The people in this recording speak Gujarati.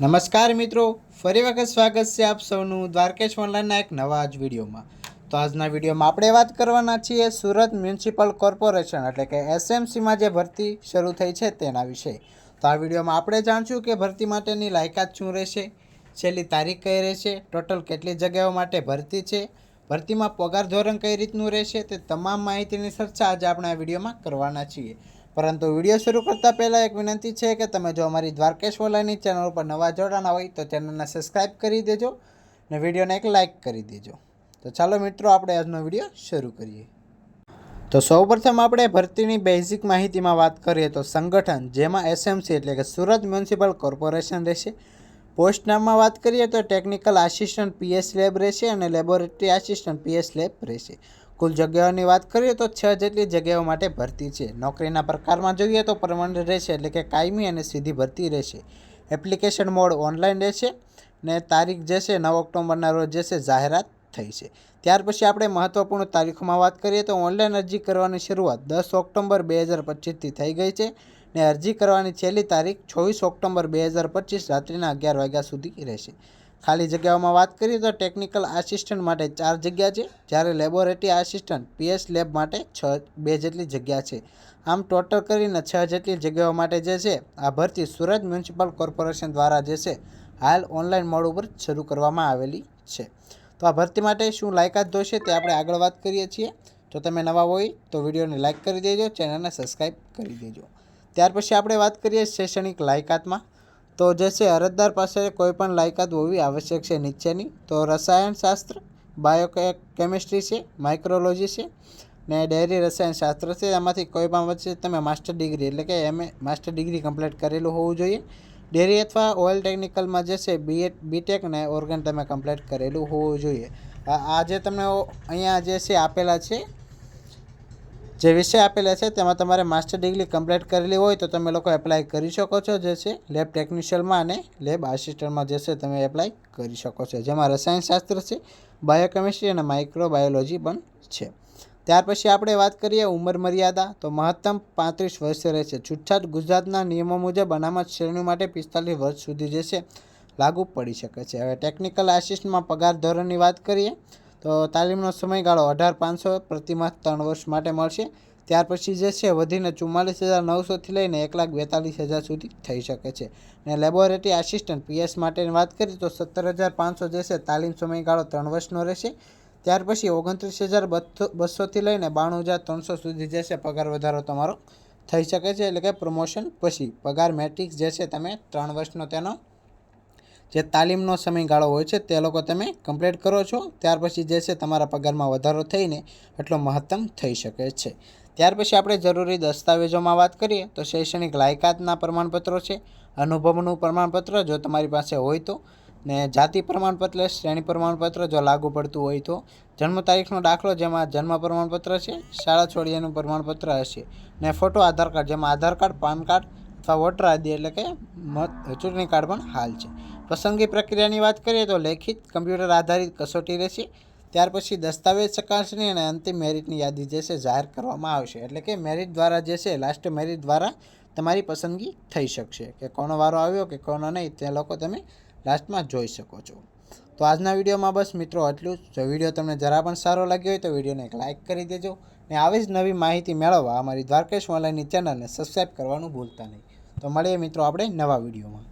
નમસ્કાર મિત્રો, ફરી વખત સ્વાગત છે આપ સૌનું દ્વારકેશ ઓનલાઈનના એક નવા જ વિડીયોમાં. તો આજના વિડીયોમાં આપણે વાત કરવાના છીએ સુરત મ્યુનિસિપલ કોર્પોરેશન, એટલે કે એસએમસીમાં જે ભરતી શરૂ થઈ છે તેના વિશે. તો આ વિડીયોમાં આપણે જાણશું કે ભરતી માટેની લાયકાત શું રહેશે, છેલ્લી તારીખ કઈ રહેશે, ટોટલ કેટલી જગ્યાઓ માટે ભરતી છે, ભરતીમાં પગાર ધોરણ કઈ રીતનું રહેશે, તે તમામ માહિતીની ચર્ચા આજે આપણે આ વિડીયોમાં કરવાના છીએ. પરંતુ વીડિયો શરૂ કરતાં પહેલાં એક વિનંતી છે કે તમે જો અમારી દ્વારકેશ ઓલાની ચેનલ ઉપર નવા જોડાના હોય તો ચેનલને સબસ્ક્રાઈબ કરી દેજો અને વિડીયોને એક લાઇક કરી દેજો. તો ચાલો મિત્રો, આપણે આજનો વીડિયો શરૂ કરીએ. તો સૌપ્રથમ આપણે ભરતીની બેઝિક માહિતીમાં વાત કરીએ તો સંગઠન, જેમાં એસએમસી એટલે કે સુરત મ્યુનિસિપલ કોર્પોરેશન રહેશે. પોસ્ટ નામમાં વાત કરીએ તો ટેકનિકલ આસિસ્ટન્ટ પીએસ લેબ રહેશે અને લેબોરેટરી આસિસ્ટન્ટ પીએસ લેબ રહેશે. કુલ જગ્યાઓની વાત કરીએ તો છ જેટલી જગ્યાઓ માટે ભરતી છે. નોકરીના પ્રકારમાં જોઈએ તો પરમનન્ટ રહેશે એટલે કે કાયમી અને સીધી ભરતી રહેશે. એપ્લિકેશન મોડ ઓનલાઈન રહેશે ને તારીખ જે નવ ઓક્ટોબરના રોજ જે છે જાહેરાત થઈ છે. ત્યાર પછી આપણે મહત્ત્વપૂર્ણ તારીખોમાં વાત કરીએ તો ઓનલાઈન અરજી કરવાની શરૂઆત દસ ઓક્ટોબર બે હજાર પચીસથી થઈ ગઈ છે ને અરજી કરવાની છેલ્લી તારીખ ચોવીસ ઓક્ટોબર બે હજાર પચીસ રાત્રિના અગિયાર વાગ્યા સુધી રહેશે. ખાલી જગ્યાઓમાં વાત કરીએ તો ટેકનિકલ આસિસ્ટન્ટ માટે ચાર જગ્યા છે, જ્યારે લેબોરેટરી આસિસ્ટન્ટ પીએસ લેબ માટે છ, બે જેટલી જગ્યા છે. આમ ટોટલ કરીને છ જેટલી જગ્યાઓ માટે જે છે, આ ભરતી સુરત મ્યુનિસિપલ કોર્પોરેશન દ્વારા જે છે, હાલ ઓનલાઈન મોડ ઉપર શરૂ કરવામાં આવેલી છે. તો આ ભરતી માટે શું લાયકાત જોશે તે આપણે આગળ વાત કરીએ છીએ. જો તમે નવા હોય તો વિડીયોને લાઇક કરી દેજો, ચેનલને સબસ્ક્રાઈબ કરી દેજો. ત્યાર પછી આપણે વાત કરીએ શૈક્ષણિક લાયકાતમાં. તો જે છે, અરજદાર પાસે કોઈપણ લાયકાત હોવી આવશ્યક છે નીચેની. તો રસાયણશાસ્ત્ર બાયો કેમિસ્ટ્રી છે, માઇક્રોલોજી છે ને ડેરી રસાયણશાસ્ત્ર છે. એમાંથી કોઈ પણ વચ્ચે તમે માસ્ટર ડિગ્રી, એટલે કે એમ માસ્ટર ડિગ્રી કમ્પ્લીટ કરેલું હોવું જોઈએ. ડેરી અથવા ઓઇલ ટેકનિકલમાં જે છે બીએડ બીટેક ને ઓર્ગન તમે કમ્પ્લીટ કરેલું હોવું જોઈએ. આ જે તમને અહીંયા જે છે, આપેલા છે જે વિષય આપેલા છે, તેમાં તમારે માસ્ટર ડિગ્રી કમ્પ્લીટ કરેલી હોય તો તમે લોકો એપ્લાય કરી શકો છો, જે છે લેબ ટેકનિશિયલમાં અને લેબ આસિસ્ટન્ટમાં જે છે તમે એપ્લાય કરી શકો છો. જેમાં રસાયણશાસ્ત્ર છે બાયોકેમિસ્ટ્રી અને માઇક્રોબાયોલોજી પણ છે. ત્યાર પછી આપણે વાત કરીએ ઉંમર મર્યાદા. તો મહત્તમ પાંત્રીસ વર્ષ રહેશે છૂટછાટ ગુજરાતના નિયમો મુજબ અનામત શ્રેણી માટે પિસ્તાલીસ વર્ષ સુધી જે છે લાગુ પડી શકે છે. હવે ટેકનિકલ આસિસ્ટમાં પગાર ધોરણની વાત કરીએ તો તાલીમનો સમયગાળો અઢાર પાંચસો પ્રતિમાસ ત્રણ વર્ષ માટે મળશે. ત્યાર પછી જે છે, વધીને ચુમ્માલીસ હજાર નવસોથી લઈને એક લાખ બેતાલીસ હજાર સુધી થઈ શકે છે. અને લેબોરેટરી આસિસ્ટન્ટ પીએસ માટેની વાત કરીએ તો સત્તર હજાર પાંચસો જે છે, તાલીમ સમયગાળો ત્રણ વર્ષનો રહેશે. ત્યાર પછી ઓગણત્રીસ હજાર બસોથી લઈને બાણું હજાર ત્રણસો સુધી જે છે, પગાર વધારો તમારો થઈ શકે છે. એટલે કે પ્રમોશન પછી પગાર મેટ્રિક્સ જે છે, તમે ત્રણ વર્ષનો તેનો જે તાલીમનો સમયગાળો હોય છે તે લોકો તમે કમ્પ્લીટ કરો છો. ત્યાર પછી જે છે તમારા પગારમાં વધારો થઈને એટલો મહત્તમ થઈ શકે છે. ત્યાર પછી આપણે જરૂરી દસ્તાવેજોમાં વાત કરીએ તો શૈક્ષણિક લાયકાતના પ્રમાણપત્રો છે, અનુભવનું પ્રમાણપત્ર જો તમારી પાસે હોય તો, ને જાતિ પ્રમાણપત્ર, શ્રેણી પ્રમાણપત્ર જો લાગુ પડતું હોય તો, જન્મ તારીખનો દાખલો જેમાં જન્મ પ્રમાણપત્ર છે, શાળા છોડીયાનું પ્રમાણપત્ર હશે, ને ફોટો, આધાર કાર્ડ જેમાં આધાર કાર્ડ, પાન કાર્ડ અથવા વોટર આદિ એટલે કે ચૂંટણી કાર્ડ પણ હાલ છે. પસંદગી પ્રક્રિયાની વાત કરીએ તો લેખિત કમ્પ્યુટર આધારિત કસોટી રહેશે. ત્યાર પછી દસ્તાવેજ ચકાસણી અને અંતિમ મેરિટની યાદી જે છે જાહેર કરવામાં આવશે. એટલે કે મેરિટ દ્વારા જે છે, લાસ્ટ મેરિટ દ્વારા તમારી પસંદગી થઈ શકશે. કે કોનો વારો આવ્યો કે કોનો નહીં તે લોકો તમે લાસ્ટમાં જોઈ શકો છો. તો આજના વિડીયોમાં બસ મિત્રો એટલું જ. જો વીડિયો તમને જરા પણ સારો લાગ્યો હોય તો વિડીયોને એક લાઇક કરી દેજો ને આવી જ નવી માહિતી મેળવવા અમારી દ્વારકેશ ઓનલાઈનની ચેનલને સબસ્ક્રાઈબ કરવાનું ભૂલતા નહીં. તો મળીએ મિત્રો આપણે નવા વિડીયોમાં.